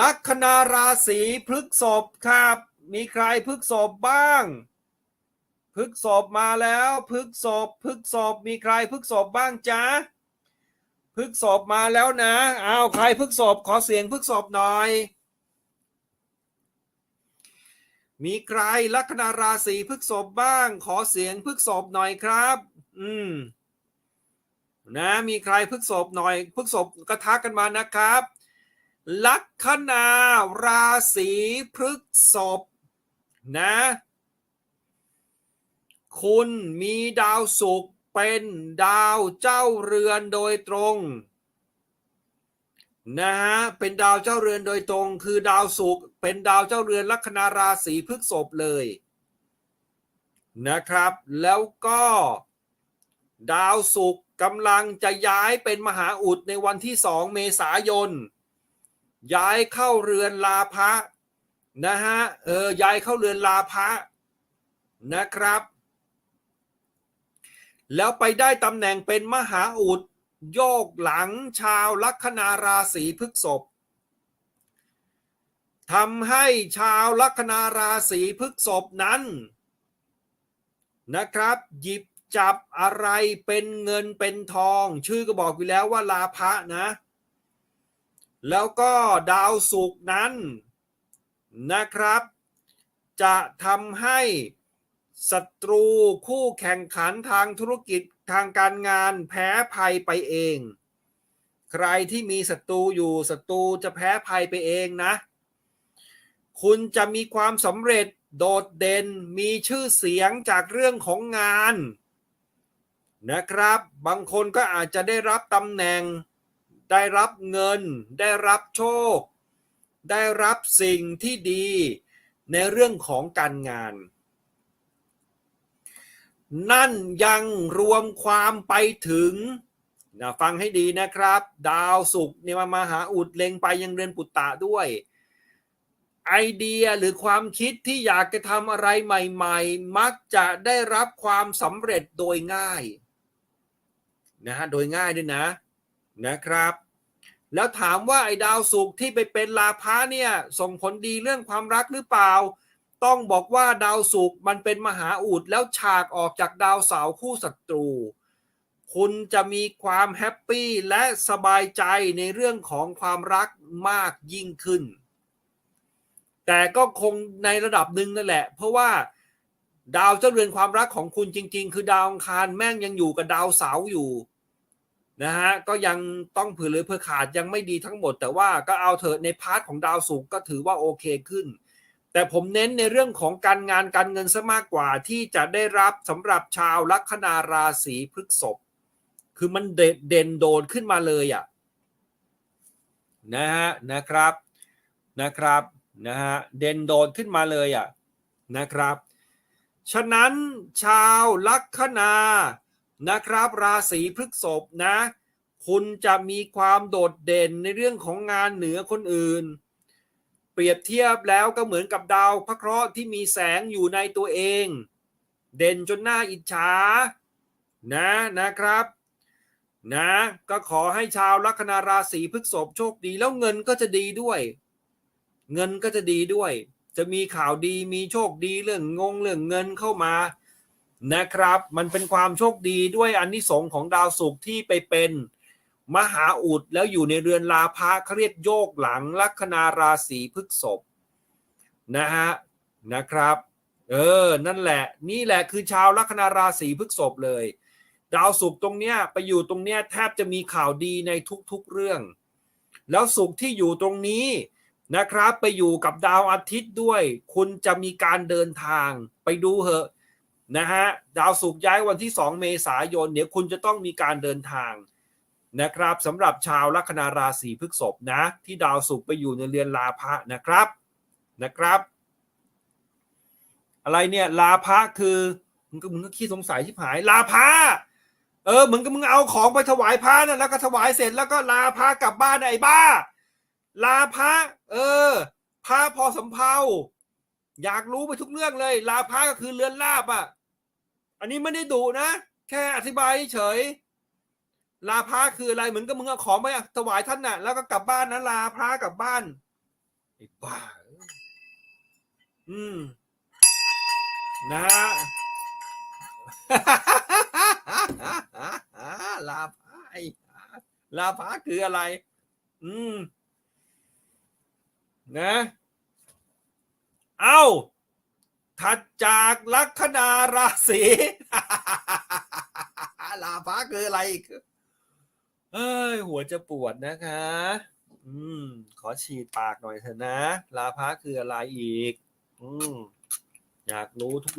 ลัคนาราศีพฤกษภครับ มีใครพฤกษภบ้าง พฤกษภมาแล้วพฤกษภพฤกษภมีใครพฤกษภบ้างจ๊ะพฤกษภมาแล้วนะเอาใครพฤกษภขอเสียงพฤกษภหน่อย มีใครลัคนาราศีพฤกษภบ้าง ขอเสียงพฤกษภหน่อยครับ อืมนะมีใครพฤกษภหน่อยพฤกษภก็ทักกันมานะครับ ลัคนาราศีพฤกษภนะ คุณมีดาวศุกร์เป็นดาวเจ้าเรือนโดยตรงนะฮะเป็นดาวเจ้าเรือนโดยตรง คือดาวศุกร์เป็นดาวเจ้าเรือนลัคนาราศีพฤกษภเลย นะครับ แล้วก็ ดาวศุกร์กำลังจะย้ายเป็นมหาอุดในวันที่สองเมษายน ย้ายเข้าเรือนลาภะนะฮะเออย้ายเข้าเรือนลาภะนะครับ แล้วไปได้ตำแหน่งเป็นมหาอุดโยกหลังชาวลัคนาราศีพฤกษภทำให้ชาวลัคนาราศีพฤกษภนั้น นะครับ หยิบจับอะไรเป็นเงินเป็นทอง ชื่อก็บอกอยู่แล้วว่าลาภะนะ แล้วก็ดาวศุกร์นั้นนะครับ จะทำให้ศัตรูคู่แข่งขันทางธุรกิจทางการงานแพ้ภัยไปเอง ใครที่มีศัตรูอยู่ศัตรูจะแพ้ภัยไปเองนะ คุณจะมีความสำเร็จโดดเด่นมีชื่อเสียงจากเรื่องของงาน นะครับ บางคนก็อาจจะได้รับตำแหน่ง ได้รับเงิน ได้รับโชค ได้รับสิ่งที่ดีในเรื่องของการงาน นั่นยังรวมความไปถึงนะฟังให้ดีนะครับ ดาวศุกร์เนี่ยมามาหาอุดเล็งไปยังเรือนปุตตะด้วย ไอเดียหรือความคิดที่อยากจะทำอะไรใหม่ ๆ มักจะได้รับความสำเร็จโดยง่ายนะฮะโดยง่ายด้วยนะ นะครับ แล้วถามว่าไอ้ดาวศุกที่ไปเป็นลาภะเนี่ยส่งผลดีเรื่องความรักหรือเปล่า ต้องบอกว่าดาวศุกมันเป็นมหาอุดแล้วฉากออกจากดาวเสาคู่ศัตรู คุณจะมีความแฮปปี้และสบายใจในเรื่องของความรักมากยิ่งขึ้น แต่ก็คงในระดับหนึ่งนั่นแหละ เพราะว่าดาวเจ้าเรือนความรักของคุณจริง ๆ คือดาวอังคารแม่งยังอยู่กับดาวเสาอยู่ นะฮะก็ยังต้องผือเหลือเผื่อขาดยังไม่ดีทั้งหมด แต่ว่าก็เอาเถอะในพาร์ทของดาวศุกก็ถือว่าโอเคขึ้น แต่ผมเน้นในเรื่องของการงานการเงินซะมากกว่าที่จะได้รับสำหรับชาวลัคนาราศีพฤษภคือมันเด่นโดดขึ้นมาเลยอะนะฮะนะครับนะครับนะฮะเด่นโดดขึ้นมาเลยอะนะครับ ฉะนั้นชาวลัคนา นะครับ ราศีพฤษภนะ คุณจะมีความโดดเด่นในเรื่องของงานเหนือคนอื่น เปรียบเทียบแล้วก็เหมือนกับดาวพระเคราะห์ที่มีแสงอยู่ในตัวเอง เด่นจนหน้าอิจฉานะนะครับนะก็ขอให้ชาวลัคนาราศีพฤษภโชคดีแล้วเงินก็จะดีด้วย เงินก็จะดีด้วย จะมีข่าวดีมีโชคดีเรื่องงงเรื่องเงินเข้ามา นะครับ มันเป็นความโชคดีด้วยอันที่สงของดาวศุกร์ที่ไปเป็นมหาอุดแล้วอยู่ในเรือนลาภะเขาเรียกโยกหลังลัคนาราศีพฤกษภนะฮะนะครับ เออ นั่นแหละ นี่แหละคือชาวลัคนาราศีพฤกษภเลย ดาวศุกร์ตรงเนี้ยไปอยู่ตรงเนี้ยแทบจะมีข่าวดีในทุกๆเรื่อง แล้วศุกร์ที่อยู่ตรงนี้นะครับ ไปอยู่กับดาวอาทิตย์ด้วย คุณจะมีการเดินทางไปดูเหอะ นะฮะดาวศุกย้ายวันที่ 2 เมษายนเดี๋ยวคุณจะต้องมีการเดินทางนะครับสำหรับชาวลัคนาราศีพฤษภนะ ที่ดาวศุกไปอยู่ในเรือนลาภะนะครับนะครับ อะไรเนี่ยลาภะคือมึงก็มึงก็ขี้สงสัยชิบหายลาภะเออมึงก็มึงเอาของไปถวายพระนะแล้วก็ถวายเสร็จแล้วก็ลาพระกลับบ้านไอ้บ้า ลาพระเออพระพอสำเพาอยากรู้ไปทุกเรื่องเลย ลาพระก็คือเรือนลาบอะ อันนี้ไม่ได้ดุนะ แค่อธิบายเฉย ลาพระคืออะไรเหมือนกับมึงเอาของไปถวายท่านน่ะ แล้วก็กลับบ้านนะลาพระกลับบ้านไอ้บ้า อืม นะลาพาไอ้ลาพาคืออะไร อืม นะ เอ้า ถัดจากลัคนาราศีลาภะคืออะไรอีกเอ้ยหัวจะปวดนะคะ อืม ขอฉีดปากหน่อยเถอะนะ ลาภะคืออะไรอีก อืม อยากรู้ทุก